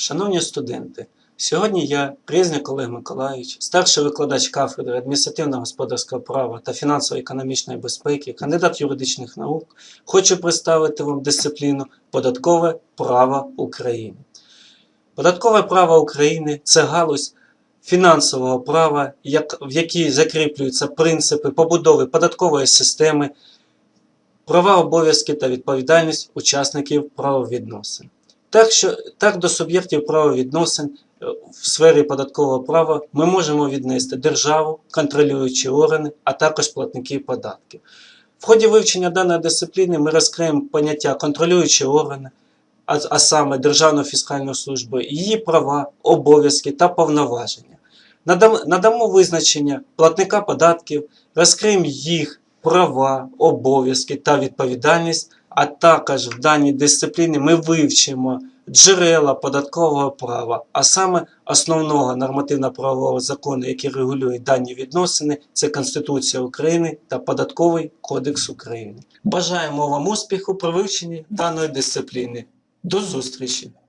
Шановні студенти, сьогодні я, Резник Олег Миколаївич, старший викладач кафедри адміністративно-господарського права та фінансово-економічної безпеки, кандидат юридичних наук, хочу представити вам дисципліну Податкове право України. Податкове право України це галузь фінансового права, в якій закріплюються принципи побудови податкової системи, права, обов'язки та відповідальність учасників правовідносин. Так, що, так до суб'єктів правовідносин е, в сфері податкового права ми можемо віднести державу, контролюючі органи, а також платників податків. В ході вивчення даної дисципліни ми розкриємо поняття контролюючі органи, а, а саме Державну фіскальну службу, її права, обов'язки та повноваження. Надам, надамо визначення платника податків, розкриємо їх права, обов'язки та відповідальність, а також в даній дисципліні ми вивчимо джерела податкового права, а саме основного нормативно-правового закону, який регулює дані відносини, це Конституція України та Податковий кодекс України. Бажаємо вам успіху при вивченні даної дисципліни. До зустрічі!